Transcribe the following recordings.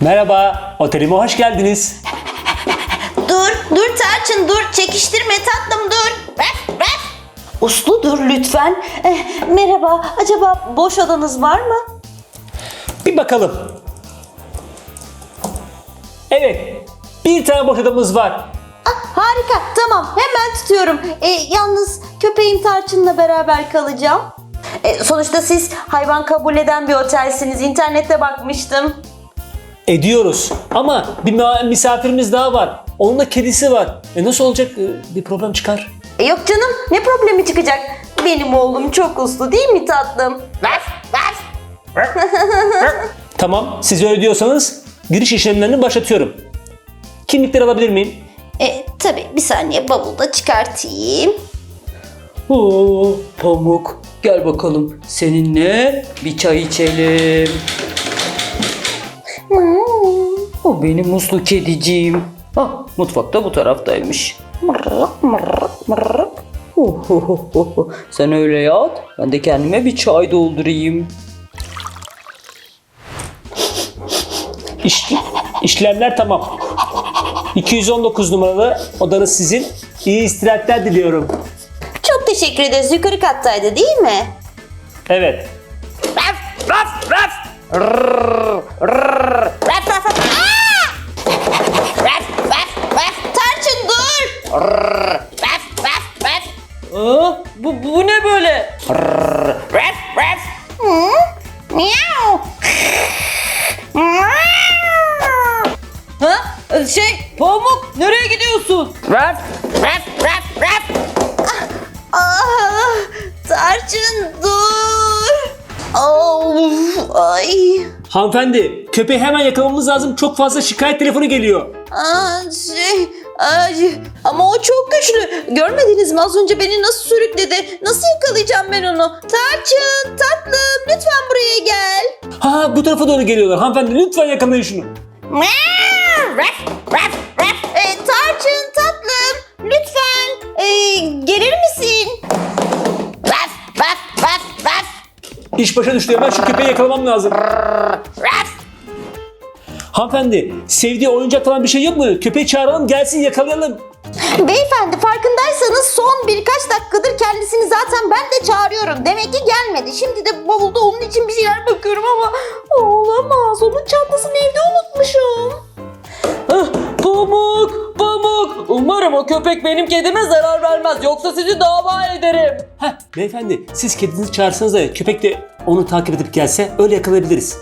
Merhaba, otelime hoş geldiniz. Dur, dur Tarçın dur. Çekiştirme tatlım dur. Raf. Uslu dur lütfen. Eh, merhaba, acaba boş odanız var mı? Bir bakalım. Evet, bir tane boş odamız var. Ah, harika, tamam hemen tutuyorum. E, yalnız köpeğim Tarçın'la beraber kalacağım. E, sonuçta siz hayvan kabul eden bir otelsiniz. İnternette bakmıştım. Ediyoruz. Ama bir misafirimiz daha var. Onun da kedisi var. E nasıl olacak? E, Bir problem çıkar. E, yok canım, ne problemi çıkacak? Benim oğlum çok uslu değil mi tatlım? Raf, raf. Tamam, siz öyle diyorsanız giriş işlemlerini başlatıyorum. Kimlikleri alabilir miyim? E, tabii bir saniye bavulda çıkartayım. Oo, Pamuk gel bakalım seninle bir çay içelim. O benim muslu kediciğim. Ah mutfakta bu taraftaymış. Mırrık mırrık mırrık. Oh, oh, oh, oh, oh. Sen öyle yat. Ben de kendime bir çay doldurayım. İş, işlemler tamam. 219 numaralı odanız sizin. İyi istirahatler diliyorum. Çok teşekkür ederiz. Yukarı kattaydı değil mi? Evet. Raf, raf, raf. Raf, böyle? Raf. Hı? Miau. Ha? Şey Pamuk nereye gidiyorsun? Raf, raf, raf, raf. Ah, Tarçın dur. Of, ay. Hanımefendi, köpeği hemen yakalamamız lazım. Çok fazla şikayet telefonu geliyor. Aa, şey, ay, ama o çok güçlü. Görmediniz mi az önce beni nasıl sürükledi? Nasıl yakalayacağım ben onu? Tarçın, tatlım lütfen buraya gel. Ha bu tarafa doğru geliyorlar. Hanımefendi lütfen yakalayın şunu. Ee, Tarçın, tatlım lütfen ee, gelir misin? İş başa düştü. Hemen şu köpeği yakalamam lazım. Hanımefendi, sevdiği oyuncak falan bir şey yok mu? Köpeği çağıralım gelsin yakalayalım. Beyefendi farkındaysanız son birkaç dakikadır kendisini zaten ben de çağırıyorum. Demek ki gelmedi. Şimdi de bavulda onun için bir şeyler bakıyorum ama olamaz. Onun çantasını evde unutmuşum. Ah, Pamuk, Pamuk. Umarım o köpek benim kedime zarar vermez. Yoksa sizi dava ederim. Heh, beyefendi siz kedinizi çağırsanız da köpek de onu takip edip gelse öyle yakalayabiliriz.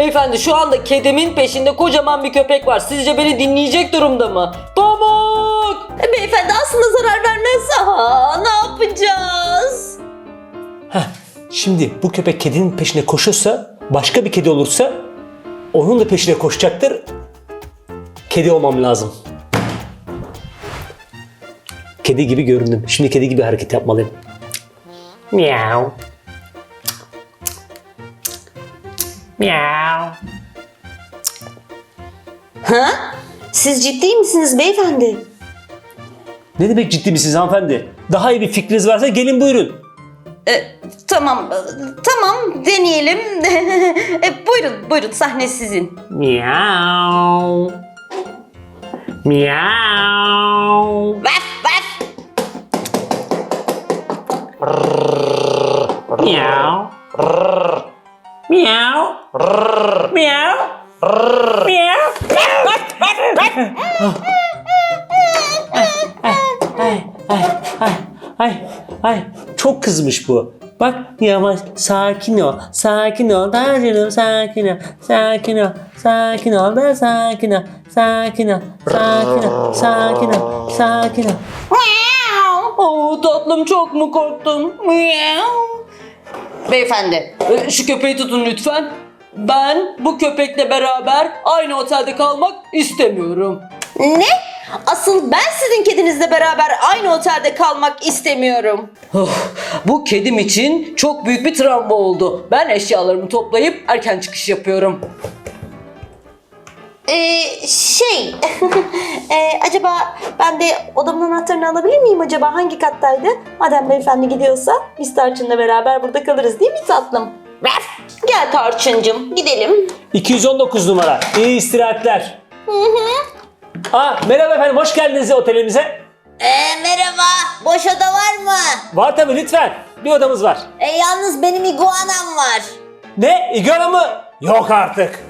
Beyefendi şu anda kedimin peşinde kocaman bir köpek var. Sizce beni dinleyecek durumda mı? Pamuk! Beyefendi aslında zarar vermez. Aa, ne yapacağız? Heh, şimdi bu köpek kedinin peşine koşursa, başka bir kedi olursa onun da peşine koşacaktır. Kedi olmam lazım. Kedi gibi göründüm. Şimdi kedi gibi hareket yapmalıyım. Miau. Miau. Ha? Siz ciddi misiniz beyefendi? Ne demek ciddi misiniz hanımefendi? Daha iyi bir fikriniz varsa gelin buyurun. E, tamam, e, tamam deneyelim. e, buyurun, buyurun sahne sizin. Miau. Miau. Vaf vaf. Miau. Miau. Miau. Miau. Ay, ay, ay, ay, ay, çok kızmış bu. Bak yavaş, sakin ol, sakin ol, daha canım, sakin ol, sakin ol, sakin ol, da sakin ol, sakin ol, sakin ol, sakin ol, sakin ol. Oo, tatlım çok mu korktun? Miau. Beyefendi, Ee, Şu köpeği tutun lütfen. Ben bu köpekle beraber aynı otelde kalmak istemiyorum. ne? Asıl ben sizin kedinizle beraber aynı otelde kalmak istemiyorum. Oh, bu kedim için çok büyük bir travma oldu. Ben eşyalarımı toplayıp erken çıkış yapıyorum. Ee, şey, ee, acaba ben de odamın anahtarını alabilir miyim acaba? Hangi kattaydı? Madem beyefendi gidiyorsa biz Tarçın'la beraber burada kalırız değil mi tatlım? Raf, Gel Tarçıncım gidelim. 219 numara. İyi istirahatler. Aa, merhaba efendim hoş geldiniz otelimize. Ee, merhaba. Boş oda var mı? Var tabii lütfen. Bir odamız var. E, yalnız benim iguanam var. Ne? İgara mı? Yok artık.